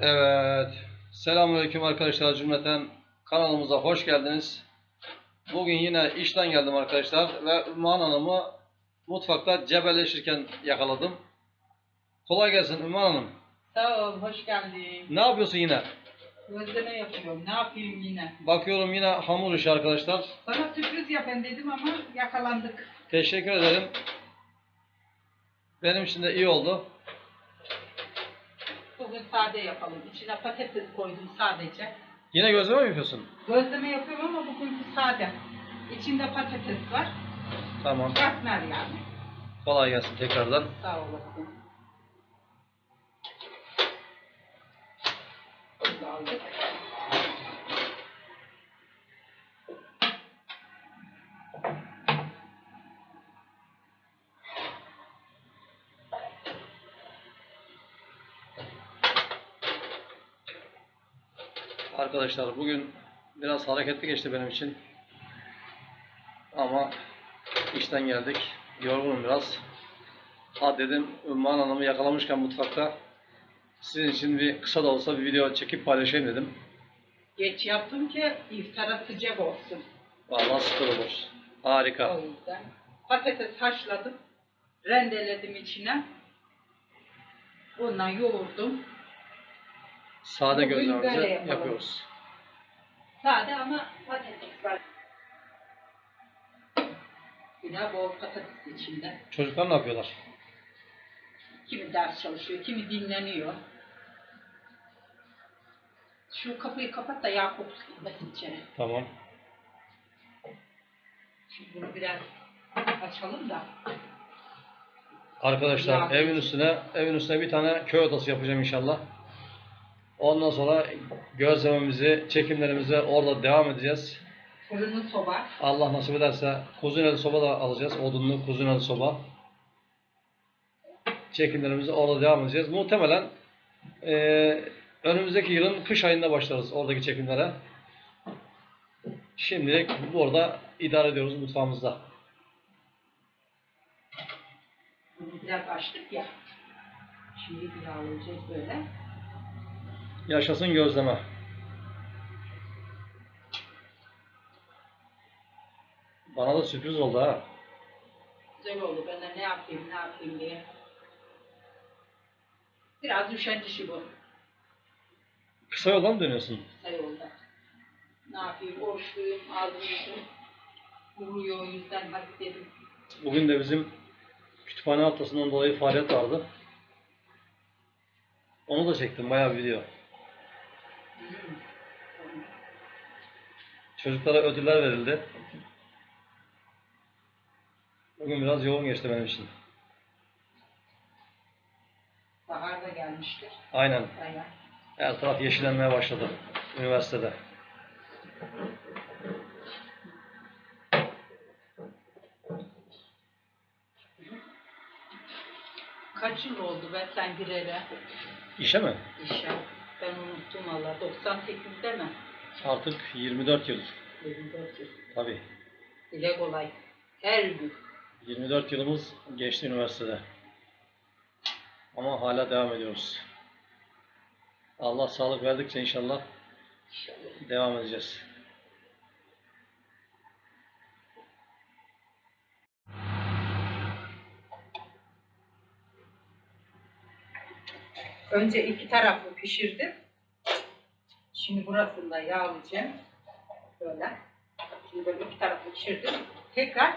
Evet. Selamünaleyküm arkadaşlar cümleten. Kanalımıza hoş geldiniz. Bugün yine işten geldim arkadaşlar ve Ümmühan Hanım'ı mutfakta cebelleşirken yakaladım. Kolay gelsin Ümmühan Hanım. Sağ ol, hoş geldin. Ne yapıyorsun yine? Gözleme yapıyorum, ne yapayım yine? Bakıyorum yine hamur işi arkadaşlar. Sana sürpriz yapayım dedim ama yakalandık. Teşekkür ederim. Benim için de iyi oldu. Bugün sade yapalım. İçine patates koydum sadece. Yine gözleme mi yapıyorsun? Gözleme yapıyorum ama bugünkü sade. İçinde patates var. Tamam. Katmer yani. Kolay gelsin tekrardan. Sağ olasın. Aldık. Arkadaşlar bugün biraz hareketli geçti benim için. Ama işten geldik. Yorgunum biraz. Ha dedim Ümmühan Hanım'ı yakalamışken mutfakta sizin için bir kısa da olsa bir video çekip paylaşayım dedim. Geç yaptım ki iftara sıcak olsun. Vallahi süper olur. Harika. O yüzden patates haşladım. Rendeledim içine. Bundan yoğurdum. Sade Bugün gözlememizi böyle yapalım. yapıyoruz. Sade ama patates var. Yine bol patates içinde. Çocuklar ne yapıyorlar? Kimi ders çalışıyor, kimi dinleniyor. Şu kapıyı kapat da Yakup gitmesin içeri. Tamam. Şimdi bunu biraz açalım da. Arkadaşlar evin üstüne evin üstüne bir tane köy odası yapacağım inşallah. Ondan sonra gözlememizi, çekimlerimize orada devam edeceğiz. Fırını soba. Allah nasip ederse kuzuneli soba da alacağız. Odunlu kuzuneli soba. Çekimlerimize orada devam edeceğiz. Muhtemelen eee, önümüzdeki yılın kış ayında başlarız oradaki çekimlere. Şimdilik burada idare ediyoruz mutfağımızda. Biraz açtık ya. Şimdi bir alacağız böyle. Yaşasın gözleme. Bana da sürpriz oldu ha. Güzel oldu. Ben de ne yapayım, ne yapayım diye. Biraz düşen dişi bu. Kısa yoldan mı dönüyorsun? Kısa yolda. Ne yapayım, oruçluyum, ağzım yüzüm. Vuruyor o yüzden hadi dedim. Bugün de bizim kütüphane haftasından dolayı faaliyet vardı. Onu da çektim bayağı bir video. Çocuklara ödüller verildi. Bugün biraz yoğun geçti benim için. Bahar da gelmiştir. Aynen. Bayağı. Her taraf yeşillenmeye başladı üniversitede. Kaç yıl oldu ben sen gireli İşe mi? işe? Ben unuttum valla. 98'de mi? Artık 24 yıl. 24 yıl. Tabii. Dile kolay. Her gün. 24 yılımız geçti üniversitede. Ama hala devam ediyoruz. Allah sağlık verdikçe inşallah İnşallah. devam edeceğiz. Önce iki taraflı pişirdim. Şimdi burasını da yağlayacağım. Böyle. Şimdi böyle iki taraflı pişirdim. Tekrar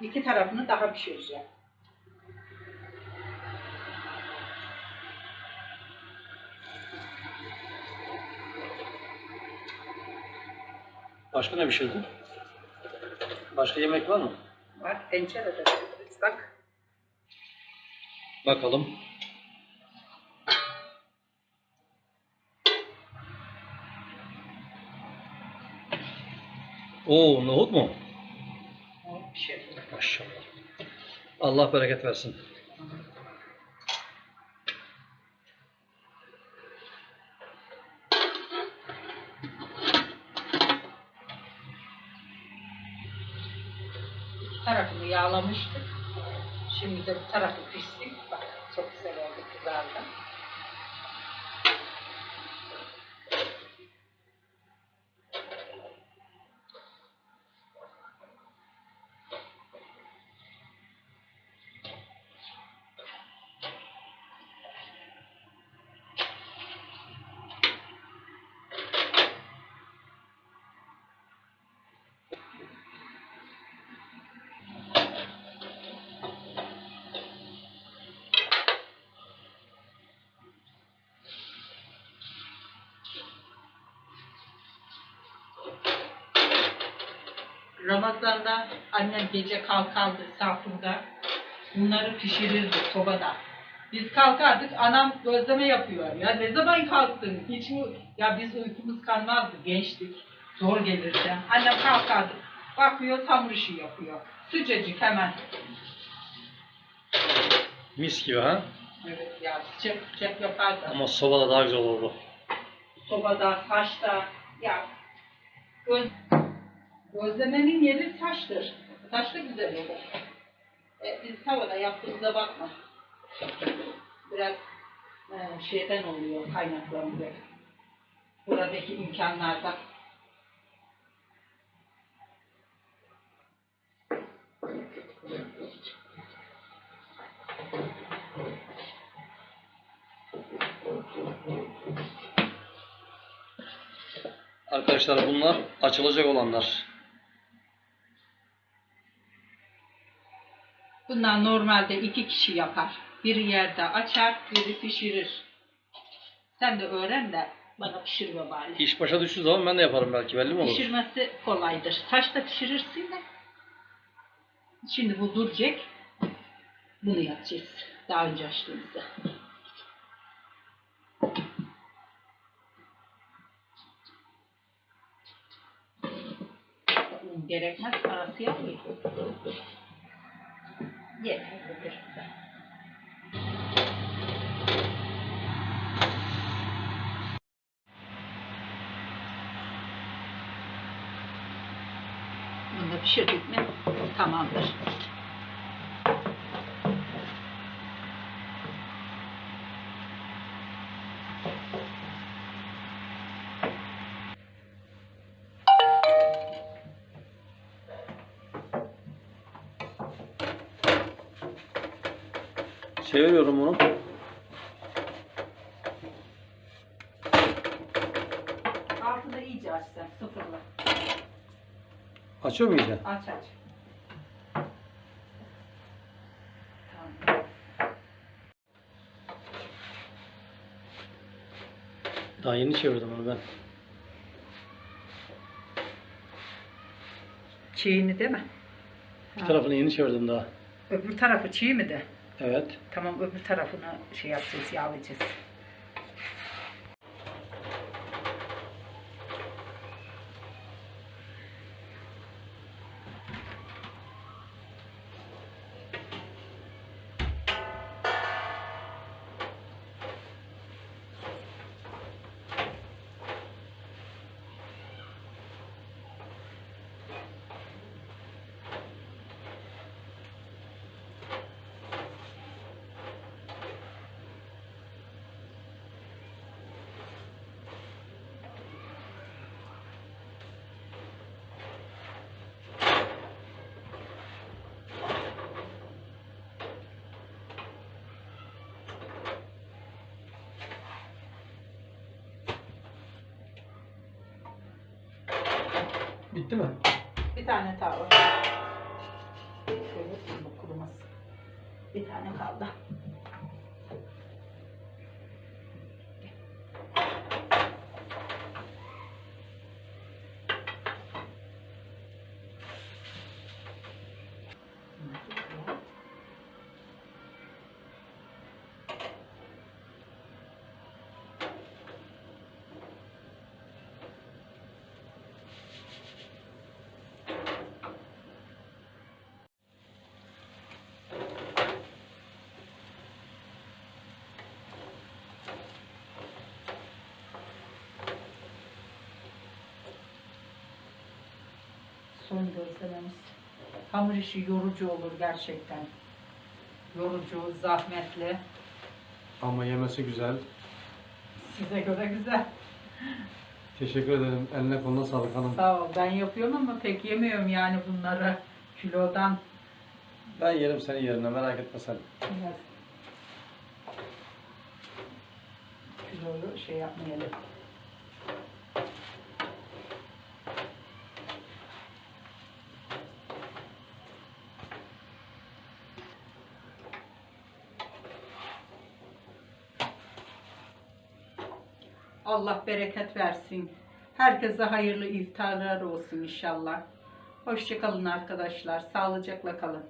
iki tarafını daha pişireceğim. Başka ne pişirdin? Başka yemek var mı? Var tencerede ıslak. Bakalım. Oo, nohut mu? Pişirdim. Maşallah. Allah bereket versin. Tarafını yağlamıştık. Şimdi de tarafı pişsin. Ramazan'da annem gece kalkardı safında. Bunları pişirirdi sobada. Biz kalkardık, anam gözleme yapıyor. Ya ne zaman kalktın? Hiç mi? Ya biz uykumuz kalmazdı, gençtik. Zor gelirdi. Annem kalkardı, bakıyor hamur işi yapıyor. Sıcacık hemen. Mis gibi ha. Evet ya çek çek yapardı. Ama sobada daha güzel olurdu. Sobada, saçta, ya göz, gözlemenin yeri saçtır. Saç da güzel olur. E, biz tavada yaptığımıza bakma. Biraz e, şeyden oluyor kaynaklanıyor. Buradaki imkanlardan. Arkadaşlar bunlar açılacak olanlar. Bunlar normalde iki kişi yapar. Biri yerde açar, biri pişirir. Sen de öğren de bana pişirme bari. İş başa düştüğü zaman ben de yaparım belki belli mi olur? Pişirmesi kolaydır. Da pişirirsin de. Şimdi bu duracak. Bunu yapacağız. Daha önce açtığımızda. Gerekmez. Parası Yeterlidir. Bunu pişirdik mi tamamdır. Çeviriyorum bunu. Altını iyice aç sen sıfırla. Açıyor mu iyice? Aç aç. Tamam. Daha yeni çevirdim onu ben. Çiğini değil mi? Bir tarafını yeni çevirdim daha. Öbür tarafı çiğ mi de? Evet. Tamam öbür tarafını şey yapacağız, yağlayacağız. Bitti mi? Bir tane tava. Şöyle bu kuruması. Bir tane kaldı. Son gözlememiz. Hamur işi yorucu olur gerçekten. Yorucu, zahmetli. Ama yemesi güzel. Size göre güzel. Teşekkür ederim. Eline koluna sağlık hanım. Sağ ol. Ben yapıyorum ama pek yemiyorum yani bunları. Kilodan Ben yerim senin yerine merak etme sen. biraz kiloyu şey yapmayalım. Allah bereket versin. Herkese hayırlı iftarlar olsun inşallah. Hoşçakalın arkadaşlar. Sağlıcakla kalın.